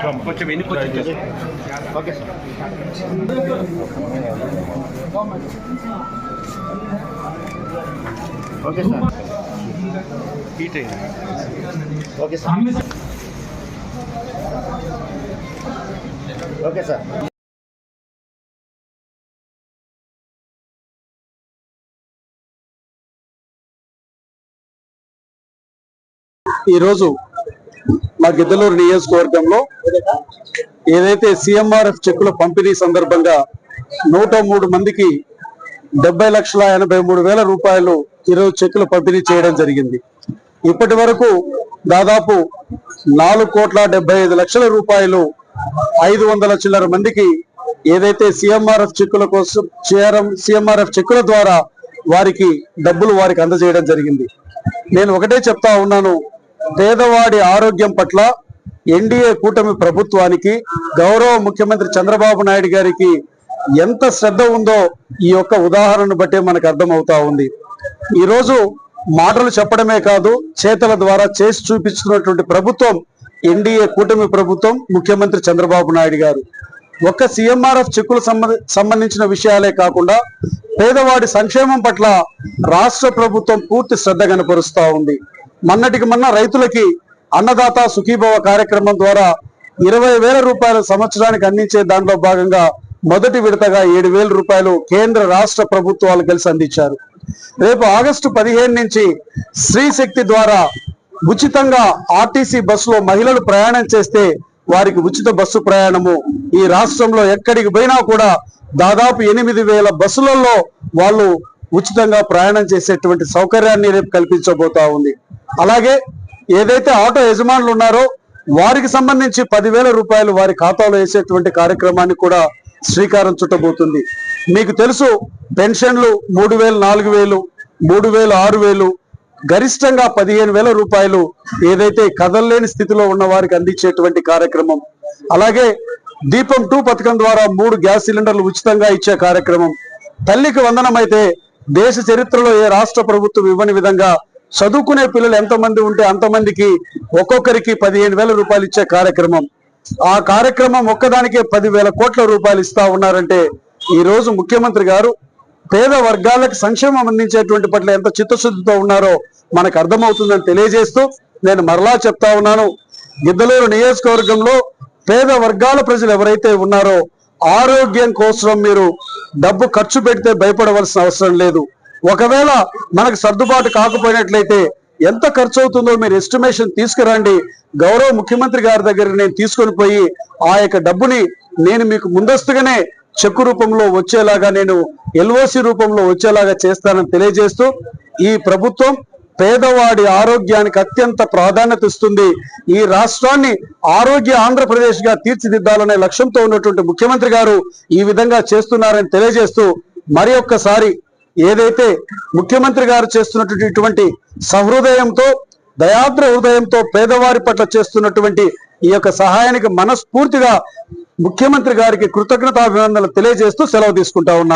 కొంచెం ఇచ్చేసి. Okay sir okay sir heat అయింది ఓకే సార్ ఓకే సార్ ఈరోజు మా గిద్దలూరు నియోజకవర్గంలో ఏదైతే సిఎంఆర్ఎఫ్ చెక్కుల పంపిణీ సందర్భంగా నూట మూడు మందికి డెబ్బై లక్షల ఎనభై మూడు వేల రూపాయలు ఈరోజు చెక్కులు పంపిణీ చేయడం జరిగింది. ఇప్పటి వరకు దాదాపు నాలుగు కోట్ల డెబ్బై ఐదు లక్షల రూపాయలు ఐదు వందల చిల్లర మందికి ఏదైతే సిఎంఆర్ఎఫ్ చెక్కుల కోసం సిఎంఆర్ఎఫ్ చెక్కుల ద్వారా వారికి డబ్బులు వారికి అందజేయడం జరిగింది. నేను ఒకటే చెప్తా ఉన్నాను. పేదవాడి ఆరోగ్యం పట్ల ఎన్డీఏ కూటమి ప్రభుత్వానికి గౌరవ ముఖ్యమంత్రి చంద్రబాబు నాయుడు గారికి ఎంత శ్రద్ధ ఉందో ఈ యొక్క ఉదాహరణను బట్టే మనకు అర్థమవుతా ఉంది. ఈరోజు మాటలు చెప్పడమే కాదు చేతల ద్వారా చేసి చూపిస్తున్నటువంటి ప్రభుత్వం ఎన్డీఏ కూటమి ప్రభుత్వం ముఖ్యమంత్రి చంద్రబాబు నాయుడు గారు. ఒక్క సీఎంఆర్ఎఫ్ చెక్కులు సంబంధ సంబంధించిన విషయాలే కాకుండా పేదవాడి సంక్షేమం పట్ల రాష్ట్ర ప్రభుత్వం పూర్తి శ్రద్ధ కనపరుస్తా ఉంది. మొన్నటికి మొన్న రైతులకి అన్నదాత సుఖీభవ కార్యక్రమం ద్వారా ఇరవై వేల రూపాయలు సంవత్సరానికి అందించే దానిలో భాగంగా మొదటి విడతగా ఏడు వేల రూపాయలు కేంద్ర రాష్ట్ర ప్రభుత్వాలు కలిసి అందించారు. రేపు ఆగస్టు పదిహేను నుంచి స్త్రీ శక్తి ద్వారా ఉచితంగా ఆర్టీసీ బస్సులో మహిళలు ప్రయాణం చేస్తే వారికి ఉచిత బస్సు ప్రయాణము ఈ రాష్ట్రంలో ఎక్కడికి పోయినా కూడా దాదాపు ఎనిమిది వేల బస్సులలో వాళ్ళు ఉచితంగా ప్రయాణం చేసేటువంటి సౌకర్యాన్ని రేపు కల్పించబోతా ఉంది. అలాగే ఏదైతే ఆటో యజమానులు ఉన్నారో వారికి సంబంధించి పదివేల రూపాయలు వారి ఖాతాలో వేసేటువంటి కార్యక్రమాన్ని కూడా శ్రీకారం చుట్టబోతుంది. మీకు తెలుసు పెన్షన్లు మూడు వేలు నాలుగు వేలు మూడు వేలు ఆరు వేలు గరిష్టంగా పదిహేను వేల రూపాయలు ఏదైతే కదలలేని స్థితిలో ఉన్న వారికి అందించేటువంటి కార్యక్రమం. అలాగే దీపం టూ పథకం ద్వారా మూడు గ్యాస్ సిలిండర్లు ఉచితంగా ఇచ్చే కార్యక్రమం. తల్లికి వందనం అయితే దేశ చరిత్రలో ఏ రాష్ట్ర ప్రభుత్వం ఇవ్వని విధంగా చదువుకునే పిల్లలు ఎంతమంది ఉంటే అంతమందికి ఒక్కొక్కరికి పదిహేను వేల రూపాయలు ఇచ్చే కార్యక్రమం. ఆ కార్యక్రమం ఒక్కదానికే పదివేల కోట్ల రూపాయలు ఇస్తా ఉన్నారంటే ఈ రోజు ముఖ్యమంత్రి గారు పేద వర్గాలకు సంక్షేమం అందించేటువంటి పట్ల ఎంత చిత్తశుద్ధితో ఉన్నారో మనకు అర్థమవుతుందని తెలియజేస్తూ నేను మరలా చెప్తా ఉన్నాను. గిద్దలూరు నియోజకవర్గంలో పేద వర్గాల ప్రజలు ఎవరైతే ఉన్నారో ఆరోగ్యం కోసం మీరు డబ్బు ఖర్చు పెడితే భయపడవలసిన అవసరం లేదు. ఒకవేళ మనకు సర్దుబాటు కాకపోయినట్లయితే ఎంత ఖర్చు అవుతుందో మీరు ఎస్టిమేషన్ తీసుకురండి. గౌరవ ముఖ్యమంత్రి గారి దగ్గర నేను తీసుకొని పోయి ఆ యొక్క డబ్బుని నేను మీకు ముందస్తుగానే చెక్కు రూపంలో వచ్చేలాగా నేను ఎల్ఓసి రూపంలో వచ్చేలాగా చేస్తానని తెలియజేస్తూ ఈ ప్రభుత్వం పేదవాడి ఆరోగ్యానికి అత్యంత ప్రాధాన్యత ఇస్తుంది. ఈ రాష్ట్రాన్ని ఆరోగ్య ఆంధ్రప్రదేశ్గా తీర్చిదిద్దాలనే లక్ష్యంతో ఉన్నటువంటి ముఖ్యమంత్రి గారు ఈ విధంగా చేస్తున్నారని తెలియజేస్తూ మరి ఒక్కసారి ఏదైతే ముఖ్యమంత్రి గారు చేస్తున్నటువంటి ఇటువంటి సహృదయంతో దయాద్ర హృదయంతో పేదవారి పట్ల చేస్తున్నటువంటి ఈ యొక్క సహాయానికి మనస్ఫూర్తిగా ముఖ్యమంత్రి గారికి కృతజ్ఞతాభినందనలు తెలియజేస్తూ సెలవు తీసుకుంటా ఉన్నారు